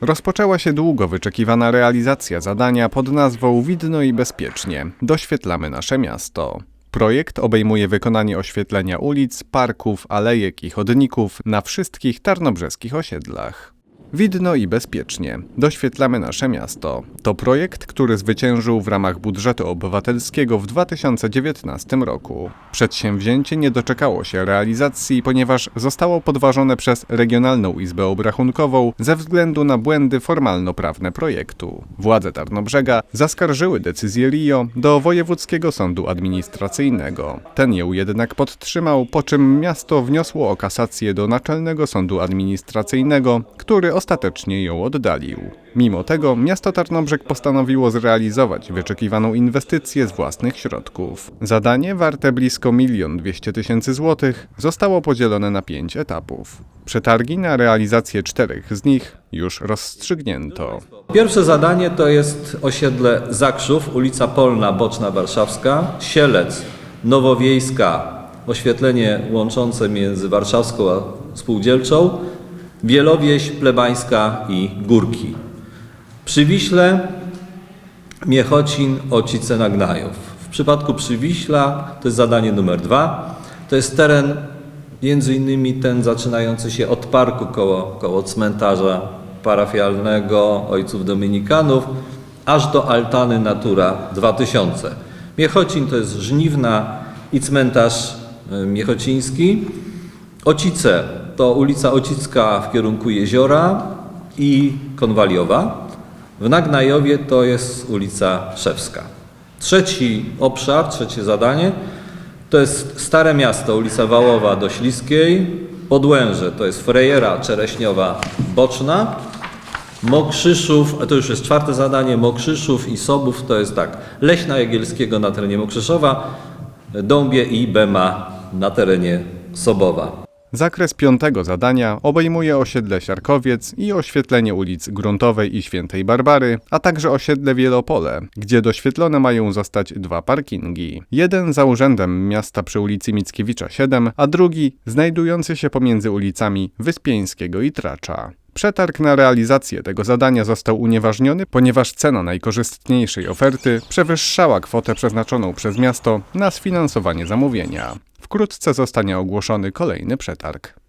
Rozpoczęła się długo wyczekiwana realizacja zadania pod nazwą Widno i Bezpiecznie. Doświetlamy nasze miasto. Projekt obejmuje wykonanie oświetlenia ulic, parków, alejek i chodników na wszystkich tarnobrzeskich osiedlach. Widno i bezpiecznie. Doświetlamy nasze miasto. To projekt, który zwyciężył w ramach budżetu obywatelskiego w 2019 roku. Przedsięwzięcie nie doczekało się realizacji, ponieważ zostało podważone przez Regionalną Izbę Obrachunkową ze względu na błędy formalno-prawne projektu. Władze Tarnobrzega zaskarżyły decyzję RIO do Wojewódzkiego Sądu Administracyjnego. Ten ją jednak podtrzymał, po czym miasto wniosło o kasację do Naczelnego Sądu Administracyjnego, który ostatecznie ją oddalił. Mimo tego miasto Tarnobrzeg postanowiło zrealizować wyczekiwaną inwestycję z własnych środków. Zadanie warte blisko 1 200 tysięcy złotych zostało podzielone na pięć etapów. Przetargi na realizację czterech z nich już rozstrzygnięto. Pierwsze zadanie to jest osiedle Zakrzów, ulica Polna, Boczna Warszawska, Sielec, Nowowiejska, oświetlenie łączące między Warszawską a Spółdzielczą, Wielowieś, Plebańska i Górki. Przy Wiśle Miechocin, Ocice, Nagnajów. W przypadku Przywiśla to jest zadanie numer dwa. To jest teren między innymi ten zaczynający się od parku koło, koło cmentarza parafialnego Ojców Dominikanów, aż do altany Natura 2000. Miechocin to jest żniwna i cmentarz y, miechociński. Ocice to ulica Ocicka w kierunku jeziora i Konwaliowa. W Nagnajowie to jest ulica Szewska. Trzeci obszar, trzecie zadanie to jest Stare Miasto, ulica Wałowa do Śliskiej. Podłęże to jest Frejera Czereśniowa Boczna. Mokrzyszów, to już jest czwarte zadanie, Mokrzyszów i Sobów to jest tak, Leśna Jagielskiego na terenie Mokrzyszowa, Dąbie i Bema na terenie Sobowa. Zakres piątego zadania obejmuje osiedle Siarkowiec i oświetlenie ulic Gruntowej i Świętej Barbary, a także osiedle Wielopole, gdzie doświetlone mają zostać dwa parkingi. Jeden za urzędem miasta przy ulicy Mickiewicza 7, a drugi znajdujący się pomiędzy ulicami Wyspieńskiego i Tracza. Przetarg na realizację tego zadania został unieważniony, ponieważ cena najkorzystniejszej oferty przewyższała kwotę przeznaczoną przez miasto na sfinansowanie zamówienia. Wkrótce zostanie ogłoszony kolejny przetarg.